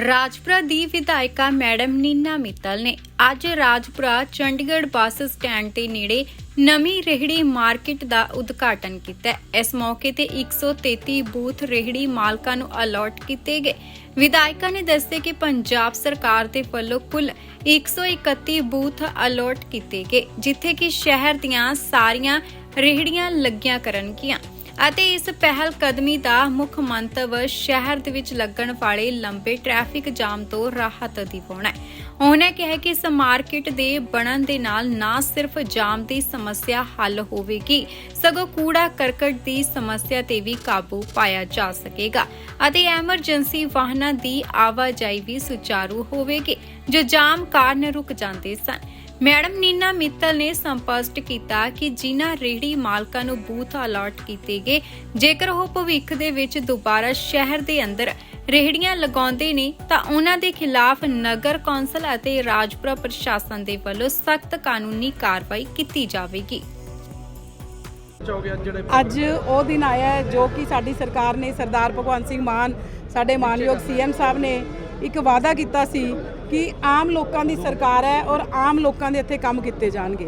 ਰਾਜਪੁਰਾ ਦੀ ਵਿਧਾਇਕਾ ਮੈਡਮ ਨੀਨਾ ਮਿੱਤਲ ਨੇ ਅੱਜ ਰਾਜਪੁਰਾ ਚੰਡੀਗੜ੍ਹ ਬੱਸ ਸਟੈਂਡ ਦੇ ਨੇੜੇ ਨਵੀਂ ਰੇਹੜੀ ਮਾਰਕੀਟ ਦਾ ਉਦਘਾਟਨ ਕੀਤਾ ਇਸ ਮੌਕੇ ਤੇ 133 ਬੂਥ ਰੇਹੜੀ ਮਾਲਕਾਂ ਨੂੰ ਅਲਾਟ ਕੀਤੇ ਗਏ। ਵਿਧਾਇਕਾ ਨੇ ਦੱਸਿਆ ਕਿ ਪੰਜਾਬ ਸਰਕਾਰ ਦੇ ਵੱਲੋਂ ਕੁੱਲ 131 ਬੂਥ ਅਲਾਟ ਕੀਤੇ ਗਏ, ਜਿੱਥੇ ਕਿ ਸ਼ਹਿਰ ਦੀਆਂ ਸਾਰੀਆਂ ਰੇਹੜੀਆਂ ਲੱਗੀਆਂ ਕਰਨਗੀਆਂ। ਅਤੇ ਇਸ ਪਹਿਲ ਕਦਮੀ ਦਾ ਮੁੱਖ ਮੰਤਵ ਸ਼ਹਿਰ ਦੇ ਵਿੱਚ ਲੱਗਣ ਵਾਲੇ ਲੰਬੇ ਟ੍ਰੈਫਿਕ ਜਾਮ ਤੋਂ ਰਾਹਤ ਦਿਵਾਉਣਾ ਹੈ। ਉਹਨੇ ਕਿਹਾ ਕਿ ਇਸ ਮਾਰਕੀਟ ਦੇ ਬਣਨ ਦੇ ਨਾਲ ਨਾ ਸਿਰਫ ਜਾਮ ਦੀ ਸਮੱਸਿਆ ਹੱਲ ਹੋਵੇਗੀ, ਸਗੋਂ ਕੂੜਾ ਕਰਕਟ ਦੀ ਸਮੱਸਿਆ ਤੇ ਵੀ ਕਾਬੂ ਪਾਇਆ ਜਾ ਸਕੇਗਾ ਅਤੇ ਐਮਰਜੈਂਸੀ ਵਾਹਨਾਂ ਦੀ ਆਵਾਜਾਈ ਵੀ ਸੁਚਾਰੂ ਹੋਵੇਗੀ, ਜੋ ਜਾਮ ਕਾਰਨ ਰੁਕ ਜਾਂਦੇ ਸਨ। ਮੈਡਮ ਨੀਨਾ ਮਿੱਤਲ ਨੇ ਸਪਸ਼ਟ ਕੀਤਾ ਕਿ ਜਿਨ੍ਹਾਂ ਰੇਹੜੀ ਮਾਲਕਾਂ ਨੂੰ ਬੂਥ ਅਲਾਟ ਕੀਤੇ ਗਏ, ਜੇਕਰ ਉਹ ਭਵਿੱਖ ਦੇ ਵਿੱਚ ਦੁਬਾਰਾ ਸ਼ਹਿਰ ਦੇ ਅੰਦਰ ਰੇਹੜੀਆਂ ਲਗਾਉਂਦੇ ਨੇ, ਤਾਂ ਉਹਨਾਂ ਦੇ ਖਿਲਾਫ ਨਗਰ ਕੌਂਸਲ ਅਤੇ ਰਾਜਪੁਰਾ ਪ੍ਰਸ਼ਾਸਨ ਦੇ ਵੱਲੋਂ ਸਖਤ ਕਾਨੂੰਨੀ ਕਾਰਵਾਈ ਕੀਤੀ ਜਾਵੇਗੀ। ਚਾਹੋਗੇ ਅੱਜ ਜਿਹੜੇ ਅੱਜ ਉਹ ਦਿਨ ਆਇਆ ਹੈ ਜੋ ਕਿ ਸਾਡੀ ਸਰਕਾਰ ਨੇ ਸਰਦਾਰ ਭਗਵੰਤ ਸਿੰਘ ਮਾਨ, ਸਾਡੇ ਮਾਨਯੋਗ ਸੀਐਮ ਸਾਹਿਬ ਨੇ ਇੱਕ ਵਾਅਦਾ ਕੀਤਾ ਸੀ ਕਿ ਆਮ ਲੋਕਾਂ ਦੀ ਸਰਕਾਰ ਹੈ ਔਰ ਆਮ ਲੋਕਾਂ ਦੇ ਇੱਥੇ ਕੰਮ ਕੀਤੇ ਜਾਣਗੇ।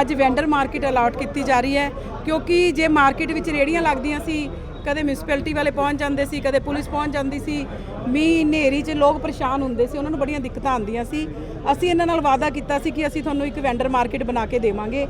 ਅੱਜ ਵੈਂਡਰ ਮਾਰਕੀਟ ਅਲਾਟ ਕੀਤੀ ਜਾ ਰਹੀ ਹੈ, ਕਿਉਂਕਿ ਜੇ ਮਾਰਕੀਟ ਵਿੱਚ ਰੇੜੀਆਂ ਲੱਗਦੀਆਂ ਸੀ, ਕਦੇ ਮਿਊਨਿਸਪੈਲਿਟੀ ਵਾਲੇ ਪਹੁੰਚ ਜਾਂਦੇ ਸੀ, ਕਦੇ ਪੁਲਿਸ ਪਹੁੰਚ ਜਾਂਦੀ ਸੀ, ਮੀਂਹ ਹਨੇਰੀ 'ਚ ਲੋਕ ਪਰੇਸ਼ਾਨ ਹੁੰਦੇ ਸੀ, ਉਹਨਾਂ ਨੂੰ ਬੜੀਆਂ ਦਿੱਕਤਾਂ ਆਉਂਦੀਆਂ ਸੀ। ਅਸੀਂ ਇਹਨਾਂ ਨਾਲ ਵਾਅਦਾ ਕੀਤਾ ਸੀ ਕਿ ਅਸੀਂ ਤੁਹਾਨੂੰ ਇੱਕ ਵੈਂਡਰ ਮਾਰਕੀਟ ਬਣਾ ਕੇ ਦੇਵਾਂਗੇ।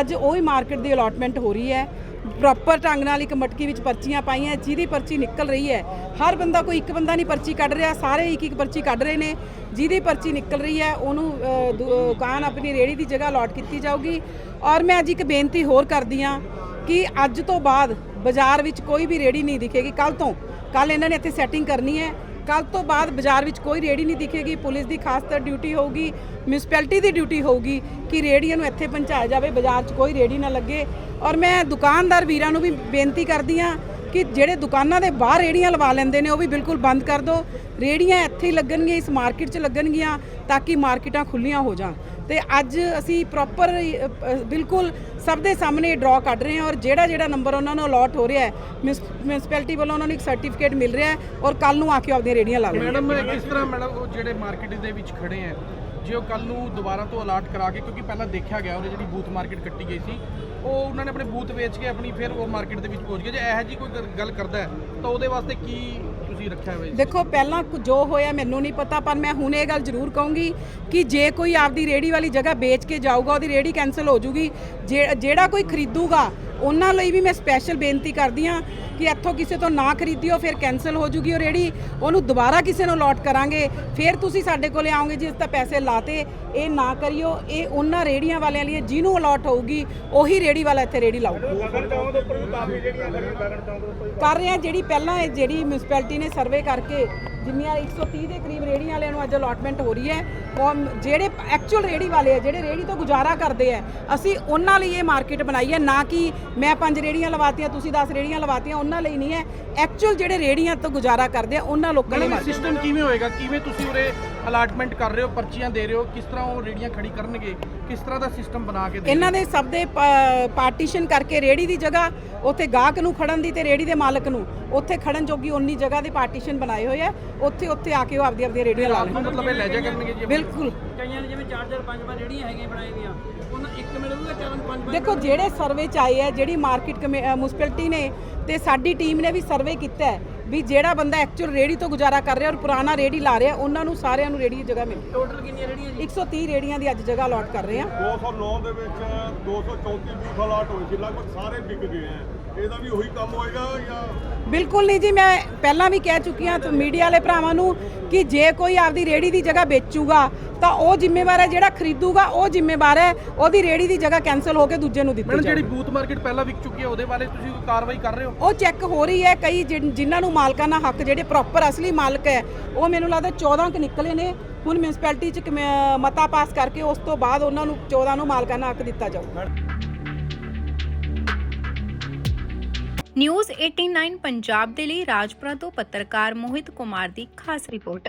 ਅੱਜ ਉਹ ਹੀ ਮਾਰਕੀਟ ਦੀ ਅਲਾਟਮੈਂਟ ਹੋ ਰਹੀ ਹੈ। ਪ੍ਰੋਪਰ ਢੰਗ ਨਾਲ ਇੱਕ ਮਟਕੀ ਵਿੱਚ ਪਰਚੀਆਂ ਪਾਈਆਂ, ਜਿਹਦੀ ਪਰਚੀ ਨਿਕਲ ਰਹੀ ਹੈ। ਹਰ ਬੰਦਾ ਕੋਈ ਇੱਕ ਬੰਦਾ ਨਹੀਂ ਪਰਚੀ ਕੱਢ ਰਿਹਾ, ਸਾਰੇ ਇੱਕ ਇੱਕ ਪਰਚੀ ਕੱਢ ਰਹੇ ਨੇ। ਜਿਹਦੀ ਪਰਚੀ ਨਿਕਲ ਰਹੀ ਹੈ, ਉਹਨੂੰ ਦੁ- ਦੁਕਾਨ ਆਪਣੀ ਰੇੜੀ ਦੀ ਜਗ੍ਹਾ ਅਲਾਟ ਕੀਤੀ ਜਾਊਗੀ। ਔਰ ਮੈਂ ਅੱਜ ਇੱਕ ਬੇਨਤੀ ਹੋਰ ਕਰਦੀ ਹਾਂ ਕਿ ਅੱਜ ਤੋਂ ਬਾਅਦ ਬਾਜ਼ਾਰ ਵਿੱਚ ਕੋਈ ਵੀ ਰੇੜੀ ਨਹੀਂ ਦਿਖੇਗੀ। ਕੱਲ ਤੋਂ ਕੱਲ ਇਹਨਾਂ ਨੇ ਇੱਥੇ ਸੈਟਿੰਗ ਕਰਨੀ ਹੈ। ਕੱਲ ਤੋਂ ਬਾਅਦ ਬਾਜ਼ਾਰ ਵਿੱਚ ਕੋਈ ਰੇੜੀ ਨਹੀਂ ਦਿਖੇਗੀ, ਪੁਲਿਸ ਦੀ ਖਾਸ ਤਰ ਡਿਊਟੀ ਹੋਊਗੀ ਮਿਊਨਿਸਪੈਲਿਟੀ ਦੀ ਡਿਊਟੀ ਹੋਊਗੀ ਕਿ ਰੇੜੀਆਂ ਨੂੰ ਇੱਥੇ ਪਹੁੰਚਾਇਆ ਜਾਵੇ, ਬਾਜ਼ਾਰ 'ਚ ਕੋਈ ਰੇੜੀ ਨਾ ਲੱਗੇ। ਔਰ ਮੈਂ ਦੁਕਾਨਦਾਰ ਵੀਰਾਂ ਨੂੰ ਵੀ ਬੇਨਤੀ ਕਰਦੀ ਹਾਂ ਕਿ ਜਿਹੜੇ ਦੁਕਾਨਾਂ ਦੇ ਬਾਹਰ ਰੇੜੀਆਂ ਲਵਾ ਲੈਂਦੇ ਨੇ, ਉਹ ਵੀ ਬਿਲਕੁਲ ਬੰਦ ਕਰ ਦਿਓ। ਰੇੜੀਆਂ ਇੱਥੇ ਹੀ ਲੱਗਣਗੀਆਂ, ਇਸ ਮਾਰਕੀਟ 'ਚ ਲੱਗਣਗੀਆਂ ਤਾਂ ਕਿ ਮਾਰਕੀਟਾਂ ਖੁੱਲੀਆਂ ਹੋ ਜਾਣ। ਤੇ ਅੱਜ ਅਸੀਂ ਪ੍ਰੋਪਰ ਬਿਲਕੁਲ ਸਭ ਦੇ ਸਾਹਮਣੇ ਡਰਾ ਕੱਢ ਰਹੇ ਹਾਂ ਔਰ ਜਿਹੜਾ ਜਿਹੜਾ ਨੰਬਰ ਉਹਨਾਂ ਨੂੰ ਅਲਾਟ ਹੋ ਰਿਹਾ ਹੈ ਮਿਊਨਿਸਪੈਲਿਟੀ ਵੱਲੋਂ ਉਹਨਾਂ ਨੂੰ ਇੱਕ ਸਰਟੀਫਿਕੇਟ ਮਿਲ ਰਿਹਾ ਹੈ ਔਰ ਕੱਲ ਨੂੰ ਆ ਕੇ ਆਪਦੀਆਂ ਰੇੜੀਆਂ ਲਾ ਲੈਣਗੇ। ਮੈਡਮ, ਕਿਸ ਤਰ੍ਹਾਂ ਮੈਡਮ, ਉਹ ਜਿਹੜੇ ਮਾਰਕੀਟ ਦੇ ਵਿੱਚ ਖੜੇ ਆ ਜੇ ਉਹ ਕੱਲ ਨੂੰ ਦੁਬਾਰਾ ਤੋਂ ਅਲਾਟ ਕਰਾ ਕੇ, ਕਿਉਂਕਿ ਪਹਿਲਾਂ ਦੇਖਿਆ ਗਿਆ, ਉਹਨੇ ਜਿਹੜੀ ਬੂਥ ਮਾਰਕੀਟ ਕੱਟੀ ਗਈ ਸੀ, ਉਹ ਉਹਨਾਂ ਨੇ ਆਪਣੇ ਬੂਥ ਵੇਚ ਕੇ ਆਪਣੀ ਫਿਰ ਉਹ ਮਾਰਕੀਟ ਦੇ ਵਿੱਚ ਪਹੁੰਚ ਗਏ ਜੇ ਇਹੋ ਜੀ ਕੋਈ ਗੱਲ- ਗੱਲ ਕਰਦਾ ਹੈ, ਤਾਂ ਉਹਦੇ ਵਾਸਤੇ ਕੀ ਤੁਸੀਂ ਰੱਖਿਆ ਹੋਇਆ ਦੇਖੋ, ਪਹਿਲਾਂ ਕੁ- ਜੋ ਹੋਇਆ ਮੈਨੂੰ ਨਹੀਂ ਪਤਾ, ਪਰ ਮੈਂ ਹੁਣ ਇਹ ਗੱਲ ਜ਼ਰੂਰ ਕਹੂੰਗੀ ਕਿ ਜੇ ਕੋਈ ਆਪਦੀ ਰੇੜੀ ਵਾਲੀ ਜਗ੍ਹਾ ਵੇਚ ਕੇ ਜਾਊਗਾ, ਉਹਦੀ ਰੇੜੀ ਕੈਨਸਲ ਹੋ ਜੂਗੀ, ਜੇ- ਜਿਹੜਾ ਕੋਈ ਖਰੀਦੂਗਾ, ਉਹਨਾਂ ਲਈ ਵੀ ਮੈਂ ਸਪੈਸ਼ਲ ਬੇਨਤੀ ਕਰਦੀ ਹਾਂ ਕਿ ਇੱਥੋਂ ਕਿਸੇ ਤੋਂ ਨਾ ਖਰੀਦਿਓ ਫਿਰ ਕੈਨਸਲ ਹੋ ਜੂਗੀ ਉਹ ਰੇੜੀ ਉਹਨੂੰ ਦੁਬਾਰਾ ਕਿਸੇ ਨੂੰ ਅਲਾਟ ਕਰਾਂਗੇ ਫਿਰ ਤੁਸੀਂ ਸਾਡੇ ਕੋਲੇ ਆਓਗੇ ਜਿਸ ਤਾਂ ਪੈਸੇ ਲਾਤੇ ਇਹ ਨਾ ਕਰਿਓ ਇਹ ਉਹਨਾਂ ਰੇੜੀਆਂ ਵਾਲਿਆਂ ਲਈ ਜਿਹਨੂੰ ਅਲਾਟ ਹੋਊਗੀ ਉਹੀ ਰੇੜੀ ਵਾਲਾ ਇੱਥੇ ਰੇੜੀ ਲਾਊਗਾ ਕਰ ਰਹੇ ਆ ਜਿਹੜੀ ਪਹਿਲਾਂ ਇਹ ਜਿਹੜੀ ਮਿਊਨਿਸਪੈਲਿਟੀ ਨੇ ਸਰਵੇ ਕਰਕੇ ਜਿੰਨੀਆਂ 130 ਦੇ ਕਰੀਬ ਰੇੜੀਆਂ ਵਾਲਿਆਂ ਨੂੰ ਅੱਜ ਅਲਾਟਮੈਂਟ ਹੋ ਰਹੀ ਹੈ ਉਹ ਜਿਹੜੇ ਐਕਚੁਅਲ ਰੇੜੀ ਵਾਲੇ ਆ ਜਿਹੜੇ ਰੇੜੀ ਤੋਂ ਗੁਜ਼ਾਰਾ ਕਰਦੇ ਆ ਅਸੀਂ ਉਹਨਾਂ ਲਈ ਇਹ ਮਾਰਕੀਟ ਬਣਾਈ ਹੈ ਨਾ ਕਿ ਮੈਂ ਪੰਜ ਰੇੜੀਆਂ ਲਵਾਤੀਆਂ ਤੁਸੀਂ 10 ਰੇੜੀਆਂ ਲਵਾਤੀਆਂ ਉਹਨਾਂ ਲਈ ਨਹੀਂ ਹੈ। ਐਕਚੁਅਲ ਜਿਹੜੇ ਰੇੜੀਆਂ ਤੋਂ ਗੁਜ਼ਾਰਾ ਕਰਦੇ ਆ ਉਹਨਾਂ ਲੋਕਾਂ ਲਈ ਸਿਸਟਮ ਕਿਵੇਂ ਹੋਏਗਾ? ਕਿਵੇਂ ਤੁਸੀਂ ਉਰੇ ਅਲਾਟਮੈਂਟ ਕਰ ਰਹੇ ਹੋ ਪਰਚੀਆਂ ਦੇ ਰਹੇ ਹੋ ਕਿਸ ਤਰ੍ਹਾਂ ਉਹ ਰੇੜੀਆਂ ਖੜੀ ਕਰਨਗੇ ਕਿਸ ਤਰ੍ਹਾਂ ਦਾ ਸਿਸਟਮ ਬਣਾ ਕੇ ਦੇ ਇਹਨਾਂ ਦੇ ਸਭ ਦੇ ਪਾਰਟੀਸ਼ਨ ਕਰਕੇ ਰੇੜੀ ਦੀ ਜਗ੍ਹਾ ਉੱਥੇ ਗਾਹਕ ਨੂੰ ਖੜਨ ਦੀ ਤੇ ਰੇੜੀ ਦੇ ਮਾਲਕ ਨੂੰ ਉੱਥੇ ਖੜਨ ਜੋਗੀ ਉਨੀ ਜਗ੍ਹਾ ਦੇ ਪਾਰਟੀਸ਼ਨ ਬਣਾਏ ਹੋਏ ਆ ਉੱਥੇ ਉੱਥੇ ਆ ਕੇ ਉਹ ਆਪਦੀ ਆਪਦੀ ਰੇੜੀਆਂ ਲਾ ਲੈਣ ਮਤਲਬ ਇਹ ਲੈ ਜਾ ਕਰਨਗੇ ਜੀ ਬਿਲਕੁਲ। ਕਈਆਂ ਨੇ ਜਿਵੇਂ ਚਾਰ ਚਾਰ ਪੰਜ ਪੰਜ ਰੇੜੀਆਂ ਹੈਗੀਆਂ ਬਣਾਈ ਦੀਆਂ ਉਹਨਾਂ ਇੱਕ ਮਿਲੂਗਾ ਚਾਰ ਪੰਜ ਪੰਜ ਦੇਖੋ ਜਿਹੜੇ ਸਰਵੇ ਚ ਆਏ ਆ ਜਿਹੜੀ ਮਾਰਕੀਟ ਮੁਨਿਸਪੈਲਿਟੀ ਨੇ ਤੇ ਸਾਡੀ ਟੀਮ ਨੇ ਵੀ ਸਰਵੇ ਕੀਤਾ ਹੈ ਵੀ ਜਿਹੜਾ ਬੰਦਾ ਐਕਚੁਅਲ ਰੇੜੀ ਤੋਂ ਗੁਜ਼ਾਰਾ ਕਰ ਰਿਹਾ ਔਰ ਪੁਰਾਣਾ ਰੇੜੀ ਲਾ ਰਿਹਾ ਉਹਨਾਂ ਨੂੰ ਸਾਰਿਆਂ ਨੂੰ ਰੇੜੀ ਦੀ ਜਗ੍ਹਾ ਮਿਲੀ ਟੋਟਲ ਕਿੰਨੀਆਂ ਰੇੜੀਆਂ ਜੀ? 130 ਰੇੜੀਆਂ ਦੀ ਅੱਜ ਜਗ੍ਹਾ ਅਲਾਟ ਕਰ ਰਹੇ ਆ 209 ਦੇ ਵਿੱਚ 234 ਬੂਥ ਅਲਾਟ ਹੋਏ ਸੀ ਲਗਭਗ ਸਾਰੇ ਵਿਕ ਗਏ ਆ ਇਹਦਾ ਵੀ ਉਹੀ ਕੰਮ ਹੋਏਗਾ ਜਾਂ ਬਿਲਕੁਲ ਨਹੀਂ ਜੀ ਮੈਂ ਪਹਿਲਾਂ ਵੀ ਕਹਿ ਚੁੱਕੀ ਹਾਂ ਤੇ ਮੀਡੀਆ ਵਾਲੇ ਭਰਾਵਾਂ ਨੂੰ ਕਿ ਜੇ ਕੋਈ ਆਪਦੀ ਰੇੜੀ ਦੀ ਜਗ੍ਹਾ ਵੇਚੂਗਾ ਤਾਂ ਉਹ ਜ਼ਿੰਮੇਵਾਰ ਹੈ ਜਿਹੜਾ ਖਰੀਦੂਗਾ ਉਹ ਜ਼ਿੰਮੇਵਾਰ ਹੈ ਉਹਦੀ ਰੇੜੀ ਦੀ ਜਗ੍ਹਾ ਕੈਨਸਲ ਹੋ ਕੇ ਦੂਜੇ ਨੂੰ ਦਿੱਤੀ ਮੈਡਮ ਜਿਹੜੀ ਜਾਵੇ ਬੂਥ ਮਾਰਕੀਟ ਪਹਿਲਾਂ ਵਿਕ ਚੁੱਕੀ ਹੈ ਉਹਦੇ ਬਾਰੇ ਤੁਸੀਂ ਕੋਈ ਕਾਰਵਾਈ ਕਰ ਰਹੇ ਹੋ? ਉਹ ਚੈੱਕ ਹੋ ਰਹੀ ਹੈ ਕਈ ਜਿਨ- ਜਿਨ੍ਹਾਂ ਨੂੰ ਮਾਲਕਾਨਾ ਹੱਕ ਜਿਹੜੇ ਪ੍ਰੋਪਰ ਅਸਲੀ ਮਾਲਕ ਹੈ ਉਹ ਮੈਨੂੰ ਲੱਗਦਾ 14 ਕੁ ਨਿਕਲੇ ਨੇ ਹੁਣ ਮਿਊਨਿਸਪੈਲਿਟੀ ਚ ਕਮੇ- ਮਤਾ ਪਾਸ ਕਰਕੇ ਉਸ ਤੋਂ ਬਾਅਦ ਉਹਨਾਂ ਨੂੰ 14 ਨੂੰ ਮਾਲਕਾਨਾ ਹੱਕ ਦਿੱਤਾ ਜਾਊਗਾ। ਨਿਊਜ਼ 89 ਪੰਜਾਬ ਦੇ ਲਈ ਰਾਜਪੁਰਾ ਤੋਂ ਪੱਤਰਕਾਰ ਮੋਹਿਤ ਕੁਮਾਰ ਦੀ ਖਾਸ ਰਿਪੋਰਟ।